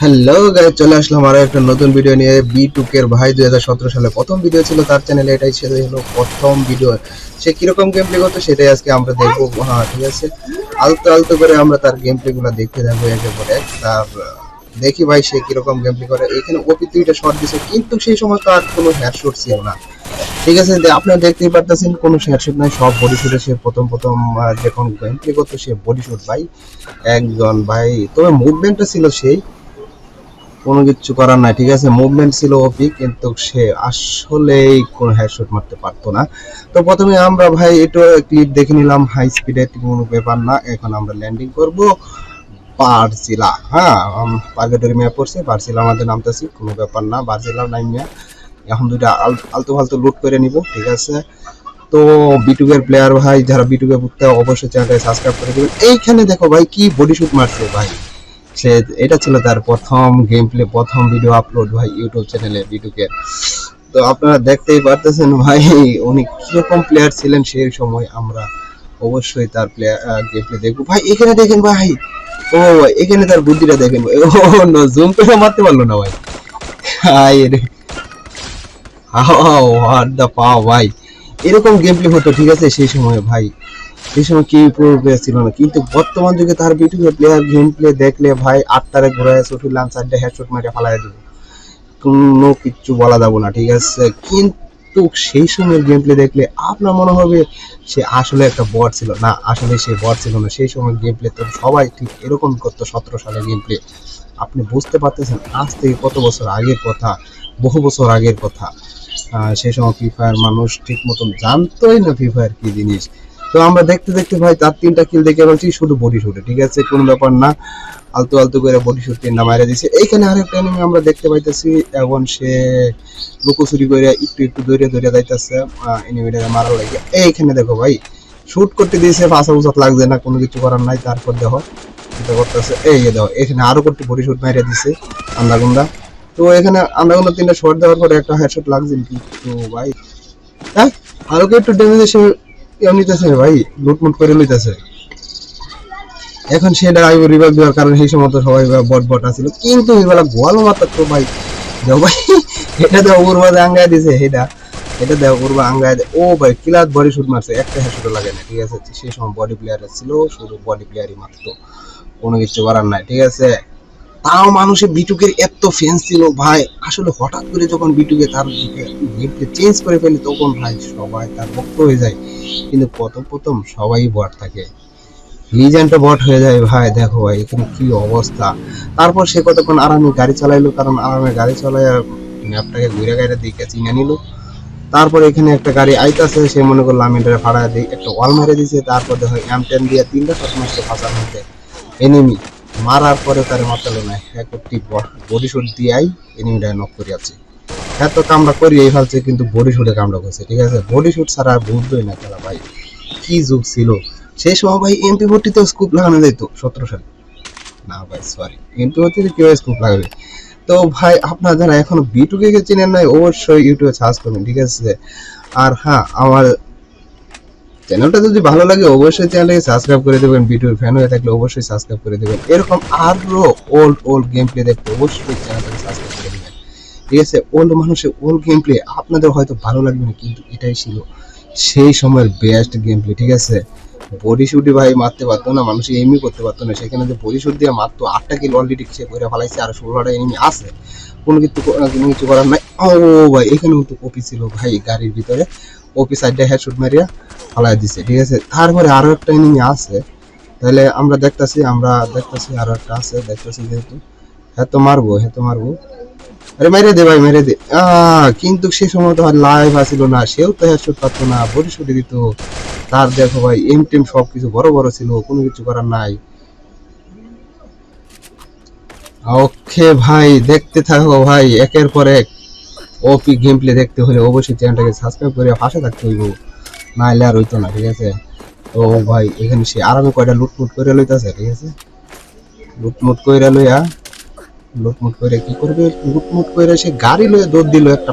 Hello guys চলে আসলাম আরও একটা নতুন ভিডিও নিয়ে। বি টুকের ভাই দুই হাজার সতেরো সালে প্রথম ভিডিও ছিল, তার চ্যানেলে এটাই ছিল হলো প্রথম ভিডিও সে কীরকম গেম প্লে করতো সেটাই আজকে আমরা দেখব। হ্যাঁ ঠিক আছে। আলতো আলতো করে আমরা তার গেম প্লে গুলো দেখতে থাকব একের পর এক তার, দেখি ভাই সে কীরকম গেম প্লে করে। এখানে ওপি দুইটা শট দিছে, কিন্তু সেই সময় তো আর কোনো হেডশট ছিল না। ঠিক আছে আপনারা দেখতেই পারতেছেন, কোনো হেডশট নাই, সব বডি শুটে সে প্রথম প্রথম যখন গেম প্লে করতো সে বডি শুট ভাই। একজন, ভাই, তবে মুভমেন্টটা ছিল সেই। কোনো কিছু করার নাই, ঠিক আছে? মুভমেন্ট ছিল ওপি কিন্তু সে আসলেই কোনো হেডশট মারতে পারতো না। তো প্রথমে আমরা ভাই একটু ক্লিপ দেখে নিলাম হাই স্পিডে কোনো ব্যাপার না। এখন আমরা ল্যান্ডিং করব বারজিলা হ্যাঁ? পার্কেটারি ম্যাপ পড়ছে বারজিলা আমাদের নামতেছি, কোনো ব্যাপার না বারজিলা নাইম ম্যাপ এখন দুইটা আল- আলতু ফালতু লুট করে নিব, ঠিক আছে? তো বিটুকের প্লেয়ার ভাই, যারা বিটুকে পড়তে অবশ্যই চ্যানেলটা সাবস্ক্রাইব করে দেবেন। এইখানে দেখো ভাই, কি বডি শুট মারছে ভাই। সে, এটা ছিল তার প্রথম গেম প্লে প্রথম ভিডিও আপলোড ভাই ইউটিউব চ্যানেলে বিটুকে তো আপনারা দেখতেই পারতেছেন ভাই, উনি কীরকম প্লেয়ার ছিলেন সেই সময় আমরা অবশ্যই তার প্লেয়ার গেম প্লে দেখব। ভাই, এখানে দেখেন ভাই, ও, এখানে তার বুদ্ধিটা দেখেন। ও নো জুম করে মারতে পারল না ভাই। হাই রে। হোয়াট দা পাও ভাই। এরকম গেম প্লে হতো, ঠিক আছে, সেই সময় ভাই। সেই সময় কি প্লেয়ার ছিল না? কিন্তু বর্তমান যুগে তার বিটুকে প্লেয়ার গেম প্লে দেখলে ভাই আটটারে ঘোরায় চটি লান চারটে হেডশট মারে ফালাই দেবো। কোনো কিচ্ছু বলা যাব না, ঠিক আছে? কিন্তু সেই সময়ের গেম প্লে দেখলে আপনার মনে হবে সে আসলে একটা বট ছিল। না, আসলে সে বট ছিল না। সেই সময় গেম প্লে তো সবাই ঠিক এরকম করতো, সতেরো সালে গেম প্লে আপনি বুঝতে পারতেছেন, আজ থেকে কত বছর আগের কথা, বহু বছর আগের কথা। সেই সময় ফ্রি ফায়ার মানুষ ঠিক মতন জানতোই না ফ্রি ফায়ার কি জিনিস। তো আমরা দেখতে দেখতে ভাই তার তিনটা কিল দেখে বলছি শুধু বডি শুটে ঠিক আছে? কোনো ব্যাপার না। আলতু আলতু করে বডি শুট তিনটা মারা দিছে। এইখানে আরেকটা এনিমি আমরা দেখতে পাইতেছি, এখন সে লুকোচুরি করে একটু একটু দৌড়ে দৌড়ে যাইতেছে এনিমিটা মারা লাগে এইখানে দেখো ভাই শুট করতে দিয়েছে পাশা উচাত লাগছে না, কোনো কিছু করার নাই, তারপর দেখো, এটা করতেছে। এই দেখো, এখানে আরও করতে বডি শুট মারা দিছে আন্দাগুন্দা তো এখানে আন্দাগুন্দা তিনটা শট দেওয়ার পরে একটা হেডশট লাগছে কিন্তু ভাই। হ্যাঁ আরও কি একটু ড্যামেজ এসে কেউ নিতেছে ভাই, লুটমুট করে লইতেছে। এখন সেটা আইব দেওয়ার কারণে সেই সময় তো সবাই বট বট আছিল। কিন্তু গোয়াল তো ভাই। ভাই, এটা উর্বা আঙ্গায় দিছে, এটা। এটা উর্বা আঙ্গায় ও ভাই কিলার বডি শুট মারছে, একটা হেডশট লাগে না, ঠিক আছে? সেই সময় বডি প্লেয়ার ছিল, শুধু বডি প্লেয়ারই মাত্র কোনো কিছু করার নাই, ঠিক আছে? তাও মানুষের বিটুকের এত ফ্যান্স ছিল, ভাই। আসলে হঠাৎ করে যখন বিটুকে তার চেঞ্জ করে ফেলে, তখন ভাই সবাই তার ভক্ত হয়ে যায়। কিন্তু প্রথম প্রথম সবাই বট থাকে। লিজেন্ডটা বট হয়ে যায়, ভাই, দেখো ভাই, এখানে কি অবস্থা। তারপর সে কতক্ষণ আরামে গাড়ি চালাইলো, কারণ আরামে গাড়ি চালায় ম্যাপটাকে ঘুরে গাড়ি দিকে চিনে নিল। তারপর এখানে একটা গাড়ি আইতাছে, সে মনে করল আমি এটা ফাড়া দিই, একটা ওয়াল মেরে দিছে। তারপর দেখো এম টেন দিয়ে তিনটা শট মারছে ফাঁসার মধ্যে এনিমি মারার পরে তার মাতালো নাই। এক একটি বডি দিয়াই এনিমিটা নক করে আছে হ্যাঁ কামড়া করি এই ফেলছে, কিন্তু বডি কামড়া করছে, ঠিক আছে? বডি ছাড়া আর বুঝতোই না খেলা ভাই, কি যুগ ছিল? সেই সময় ভাই এমপি ভর্তিতে স্কুপ লাগানো যাইতো, সতেরো সালে। না ভাই সরি এমপি ভর্তিতে কীভাবে স্কুপ লাগাবে? তো ভাই, আপনারা যারা এখনও বিটুকে চেনেন নাই, অবশ্যই ইউটিউবে সার্চ করবেন, ঠিক আছে? আর হ্যাঁ আমার চ্যানেলটা যদি ভালো লাগে, অবশ্যই চ্যানেলটাকে সাবস্ক্রাইব করে দেবেন। ভিডিওর ফ্যান হয়ে থাকলে অবশ্যই সাবস্ক্রাইব করে দেবেন। এরকম আরও ওল্ড ওল্ড গেম প্লে দেখতে অবশ্যই চ্যানেলটাকে সাবস্ক্রাইব করে দেবেন। ঠিক আছে? ওল্ড মানুষের ওল্ড গেম প্লে আপনাদের হয়তো ভালো লাগবে না, কিন্তু এটাই ছিল সেই সময়ের বেস্ট গেম প্লে ঠিক আছে? বডি ভাই মারতে পারতো না মানুষ এমনি করতে পারতো না। সেখানে যে বডি শুট দিয়ে মারতো, আটটা কিল অলরেডি সে করে ফেলাইছে, আর ষোলোটা এমনি আছে। কোনো কিছু কোনো কিছু করার নাই। ও ভাই এখানে কিন্তু কপি ছিল ভাই গাড়ির ভিতরে। কপি সাইডটা হ্যাঁ শুট মারিয়া ফালাই দিছে, ঠিক আছে? তারপরে আরও একটা এনিমি আছে। তাহলে আমরা দেখতাছি আমরা দেখতাছি আরও একটা আছে, দেখতাছি যেহেতু। হ্যাঁ তো মারবো হ্যাঁ তো মারবো। আরে, মেরে দে ভাই, মেরে দে। কিন্তু সে সময় তো আর লাইভ আসিল না, সেও তো হেডশট পারতো না বডি শুটে দিত। তার দেখো ভাই এম টেম সব কিছু বড় বড় ছিল, কোনো কিছু করার নাই। ওকে ভাই, দেখতে থাকো ভাই, একের পর এক। ওপি গেম প্লে দেখতে হলে অবশ্যই চ্যানেলটাকে সাবস্ক্রাইব করে পাশে থাকতে হইব। নাহলে আর হইতো না, ঠিক আছে? তো ভাই, এখানে সে আরামে কয়টা লুটমুট করে লইতাছে, ঠিক আছে? লুটমুট কইরা লইয়া, লুটমুট করে কি করবে? লুটমুট করে সে গাড়ি লয়ে দৌড় দিল একটা।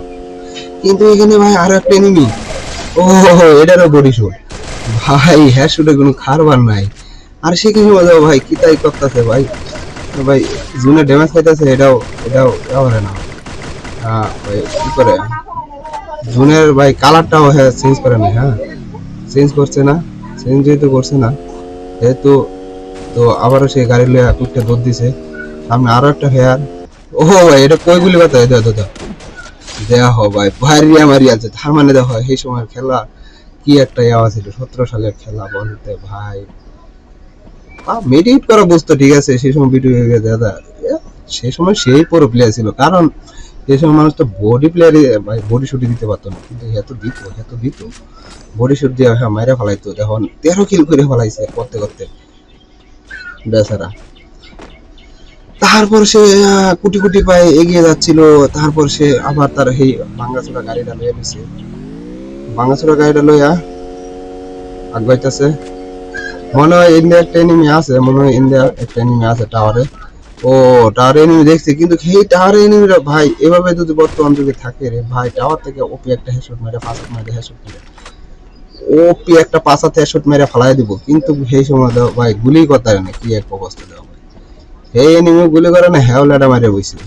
কিন্তু এখানে ভাই আরও একটা এনিমি ও, এটারও বডি শুট ভাই হ্যাঁ শুটে কোনো খারবার নাই। আর সে কি মজা ভাই, কি তাই করতেছে ভাই? ভাই, জুনে ড্যামেজ খাইতেছে, এটাও এটাও হয় না। কি করে? জুনের ভাই কালারটাও হ্যাঁ চেঞ্জ করে না হ্যাঁ? চেঞ্জ করছে না চেঞ্জ যেহেতু করছে না। যেহেতু তো আবারও সেই গাড়ি লয়ে কুটতে দৌড় দিছে। সামনে আরও একটা হেয়ার। ও এটা কই গুলি কথা দাও দাও দেয়া হো ভাই, ভারিয়া মারি আছে। তার মানে দেখো এই সময় খেলা কি একটা ইয়াওয়া ছিল সতেরো সালের খেলা বলতে ভাই। মেডিটেট করা বুঝতো ঠিক আছে, সেই সময় ভিডিও দাদা সেই সময় সেই পুরো প্লেয়ার ছিল। কারণ সেই সময় মানুষ তো বডি প্লেয়ারে বডি শুটি দিতে পারতো না। কিন্তু এত দিত এত দিত। বডি শুট দিয়ে হ্যাঁ মাইরা ফেলাইতো। যখন তেরো কিল করে ফেলাইছে করতে করতে। বেচারা। তারপর সে কুটি কুটি পায়ে এগিয়ে যাচ্ছিল। তারপর সে আবার তার সেই ভাঙ্গাচোরা গাড়িটা লয়ে নিছে ভাঙ্গাচোরা গাড়িটা লইয়া আগাইতেছে মনে হয় ইন্ডিয়া একটা এনিমি আছে, মনে হয় ইন্ডিয়া একটা এনিমি আছে টাওয়ারে ও টাওয়ার এনিমি দেখছি, কিন্তু সেই টাওয়ার এনিমিরা ভাই, এভাবে যদি বর্তমান যুগে থাকে রে ভাই টাওয়ার থেকে ওপি একটা হেডশট মেরে ফাঁসট মেরে হেডশট মেরে ওপি একটা পাশাতে হেডশট মেরে ফেলাই দিব, কিন্তু সেই সময় দাও ভাই, গুলি পারে না, কি এক অবস্থা দাও ভাই। সেই এনিমি গুলি করে না হ্যাও লেডা মারে বইছে।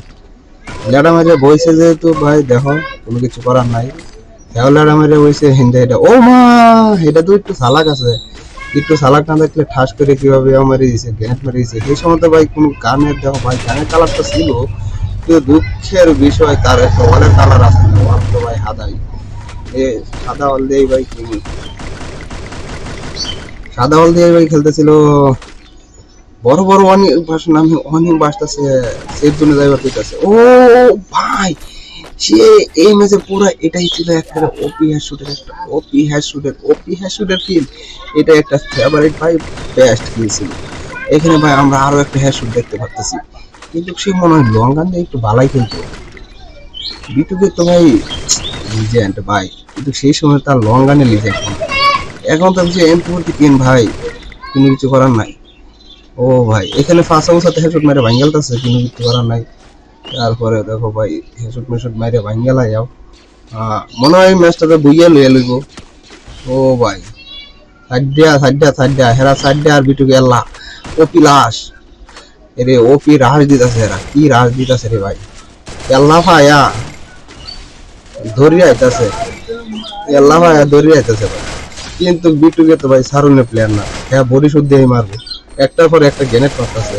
লেডা মারে বইছে যেহেতু ভাই, দেখো, কোনো কিছু করার নাই। হ্যাও লেডা মারে বইছে হিন্দে এটা ও মা, এটা তো একটু সালাক আছে। একটু সালাক না দেখলে ঠাস করে কীভাবে মেরে দিয়েছে গ্যানেট মেরে দিয়েছে সেই সময় তো ভাই কোনো গানের দেখো ভাই, গানের কালারটা ছিল, কিন্তু দুঃখের বিষয় তার একটা অনেক কালার আছে ওয়াল তো ভাই হাদাই এ সাদা হল দিয়ে ভাই কি সাদা হল দিয়ে ভাই খেলতেছিল, বড় বড় অনেক ভাষণ আমি অনেক বাসতেছে সেফ জন্য যাইবার পেতেছে ও ভাই সে এই ম্যাচে পুরো এটাই ছিল একটা ওপি হ্যাশ শুটের একটা ওপি হ্যাশ শুটের ওপি হ্যাশ শুটের কিল এটা একটা ফেভারিট ভাই বেস্ট কিল ছিল। এখানে ভাই আমরা আরও একটা হ্যাশ শুট দেখতে পারতেছি। কিন্তু সে মনে হয় লং গান দিয়ে একটু ভালাই খেলতো। বিটুকে তো ভাই লিজেন্ড ভাই, কিন্তু সেই সময় তার লং গানে লিজেন্ড এখন তো যে এম ফোরটি তিন ভাই, কোনো কিছু করার নাই। ও ভাই, এখানে ফাঁসা উসাতে হেডশট মেরে ভাঙ্গেলতেছে কোনো কিছু করার নাই। তারপরে দেখো ভাই হেডশট মেসুট মেরে ভাঙ্গেলা যাও আহ, মনে হয় ম্যাচটাতে বুইয়া লইয়া লইব। ও ভাই সাইডা সাইডা সাইডা হেরা সাইডা আর বিটু গেল্লা ওপি লাশ। এরে ওপি রাজ দিতাছে এরা কি রাজ দিতাছে রে ভাই। এল্লা ভাইয়া ধরি আইতাছে। এল্লা ভাইয়া ধরি আইতাছে ভাই। কিন্তু বিটুকে তো ভাই সারুনে প্লেয়ার না। হ্যাঁ বডি শুদ্ধ মারবো। একটার পর একটা গ্যানেট মারতেছে।